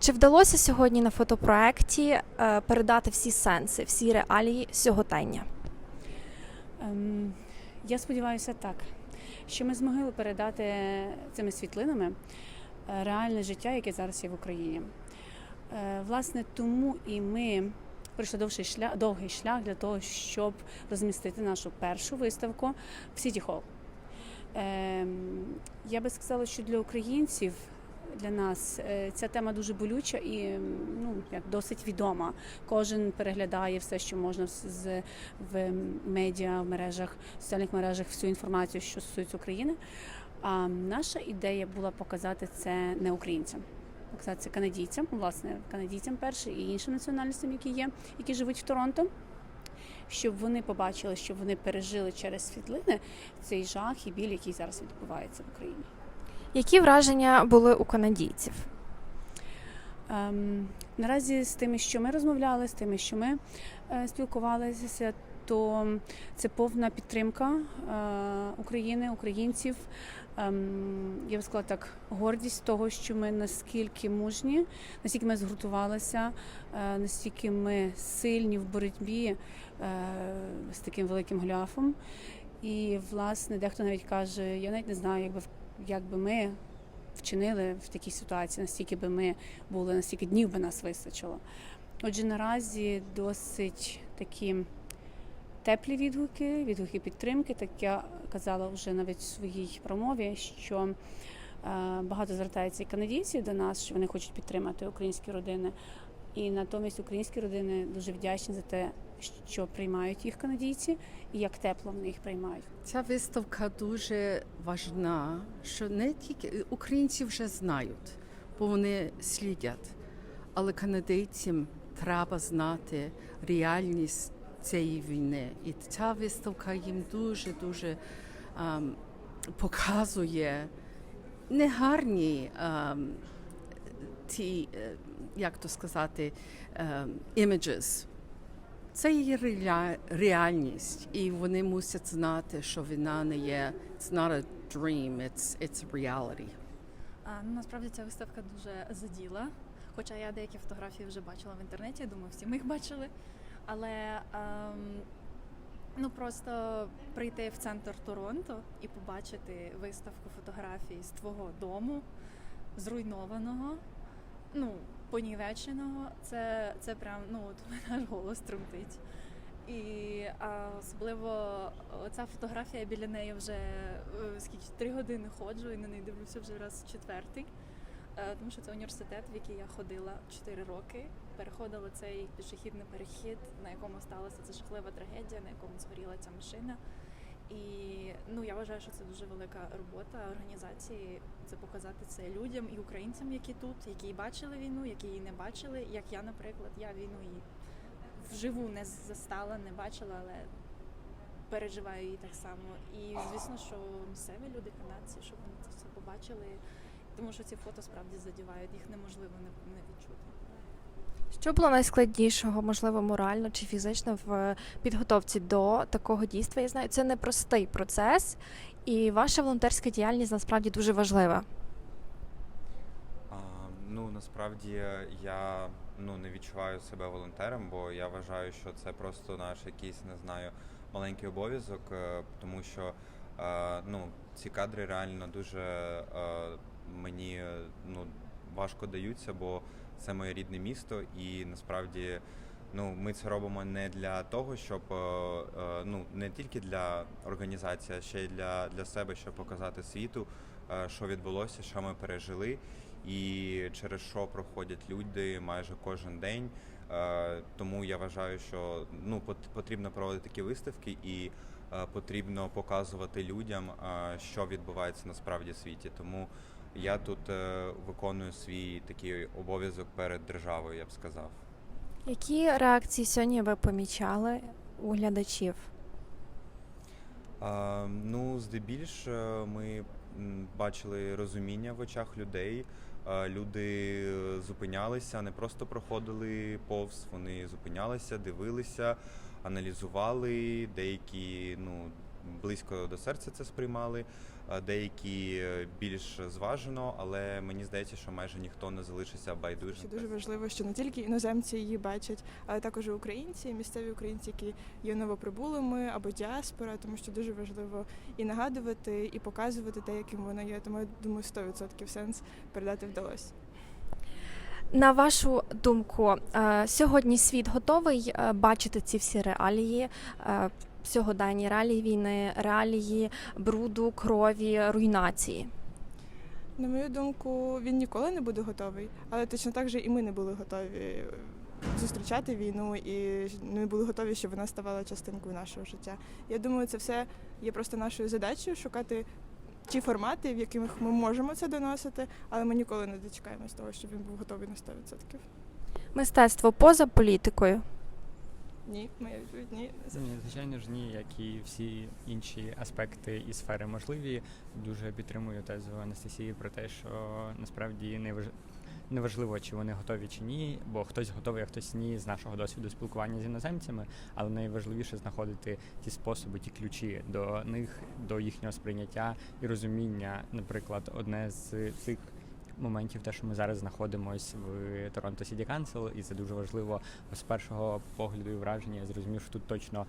Чи вдалося сьогодні на фотопроекті е, передати всі сенси, всі реалії сьогодення? Ем, я сподіваюся так, що ми змогли передати цими світлинами е, реальне життя, яке зараз є в Україні. Е, Власне, тому і ми пройшли довший шлях, довгий шлях для того, щоб розмістити нашу першу виставку в Сіті Холл. Ем, Я би сказала, що для українців. Для нас е, ця тема дуже болюча і ну як досить відома. Кожен переглядає все, що можна з- в медіа, в мережах, в соціальних мережах всю інформацію, що стосується України. А наша ідея була показати це не українцям, показати це канадійцям, власне, канадійцям перше і іншим національностям, які є, які живуть в Торонто. Щоб вони побачили, щоб вони пережили через світлини цей жах і біль, який зараз відбувається в Україні. Які враження були у канадійців? Ем, наразі з тими, що ми розмовляли, з тими, що ми е, спілкувалися, то це повна підтримка е, України, українців. Ем, я б сказала так, гордість того, що ми наскільки мужні, наскільки ми згуртувалися, е, наскільки ми сильні в боротьбі е, з таким великим гляфом. І, власне, дехто навіть каже, я навіть не знаю, якби як би ми вчинили в такій ситуації, настільки би ми були, настільки днів би нас вистачило. Отже, наразі досить такі теплі відгуки, відгуки підтримки. Так я казала вже навіть в своїй промові, що е, багато звертається і канадійців до нас, що вони хочуть підтримати українські родини. І натомість українські родини дуже вдячні за те, що приймають їх канадійці, і як тепло вони їх приймають. Ця виставка дуже важна, що не тільки українці вже знають, бо вони слідять, але канадійцям треба знати реальність цієї війни. І ця виставка їм дуже дуже ем, показує негарні ем, ті, е, як то сказати, ем, images. Це реля- реальність, і вони мусять знати, що війна не є it's not a dream, it's, it's reality. А, ну, насправді ця виставка дуже заділа. Хоча я деякі фотографії вже бачила в інтернеті, думаю, всі ми їх бачили. Але ем, ну просто прийти в центр Торонто і побачити виставку фотографій з твого дому, зруйнованого, ну, понівеченого, це, це прям ну, от аж голос тремтить. І а, особливо ця фотографія біля неї вже е, скільки три години ходжу і на неї дивлюся вже раз четвертий. Е, Тому що це університет, в який я ходила 4 роки. Переходила цей пішохідний перехід, на якому сталася ця жахлива трагедія, на якому згоріла ця машина. І ну я вважаю, що це дуже велика робота організації. Це показати це людям і українцям, які тут, які бачили війну, які її не бачили. Як я, наприклад, я війну і вживу не застала, не бачила, але переживаю її так само. І звісно, що місцеві люди, канадці, щоб вони це все побачили, тому що ці фото справді задівають, їх неможливо не, не відчути. Що було найскладнішого, можливо, морально чи фізично в підготовці до такого дійства? Я знаю, це непростий процес, і ваша волонтерська діяльність насправді дуже важлива. А, ну насправді я ну не відчуваю себе волонтером, бо я вважаю, що це просто наш якийсь не знаю маленький обов'язок, е, тому що е, ну ці кадри реально дуже е, мені ну важко даються, бо це моє рідне місто, і насправді. Ну, ми це робимо не для того, щоб е, е, ну не тільки для організації, а ще й для, для себе, щоб показати світу, е, що відбулося, що ми пережили, і через що проходять люди майже кожен день. Тому я вважаю, що ну пот- потрібно проводити такі виставки і потрібно показувати людям, що відбувається насправді в світі. Тому я тут е, виконую свій такий обов'язок перед державою, я б сказав. Які реакції сьогодні ви помічали у глядачів? А, ну, здебільш е, ми бачили розуміння в очах людей. Е, Люди зупинялися, не просто проходили повз, вони зупинялися, дивилися, аналізували. Деякі ну, близько до серця це сприймали, деякі е, більш зважено, але мені здається, що майже ніхто не залишиться байдужим. Що дуже важливо, що не тільки іноземці її бачать, але також і українці, місцеві українці, які є новоприбулими або діаспора, тому що дуже важливо і нагадувати, і показувати те, яким вона є. Тому я думаю, 100% сенс передати вдалося. На вашу думку, е, сьогодні світ готовий е, бачити ці всі реалії, сьогодення реалії війни, реалії бруду, крові, руйнації? На мою думку, він ніколи не буде готовий, але точно так же і ми не були готові зустрічати війну і не були готові, щоб вона ставала частинкою нашого життя. Я думаю, це все є просто нашою задачею шукати ті формати, в яких ми можемо це доносити, але ми ніколи не дочекаємось того, щоб він був готовий на 100%. Мистецтво поза політикою. Ні, моя відповідь ні. Ні, звичайно ж ні, як і всі інші аспекти і сфери можливі. Дуже підтримую тезу Анастасії про те, що насправді не важ... неважливо, чи вони готові чи ні, бо хтось готовий, а хтось ні з нашого досвіду спілкування з іноземцями, але найважливіше знаходити ті способи, ті ключі до них, до їхнього сприйняття і розуміння. Наприклад, одне з цих моментів, те, що ми зараз знаходимося в Торонто Сіті Council, і це дуже важливо з першого погляду і враження. Я зрозумів, що тут точно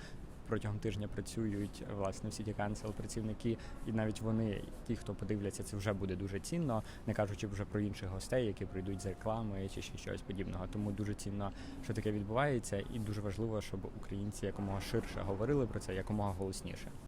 протягом тижня працюють власне в City Council працівники, і навіть вони, ті, хто подивляться, це вже буде дуже цінно, не кажучи вже про інших гостей, які прийдуть з реклами чи ще щось подібного. Тому дуже цінно, що таке відбувається, і дуже важливо, щоб українці якомога ширше говорили про це, якомога голосніше.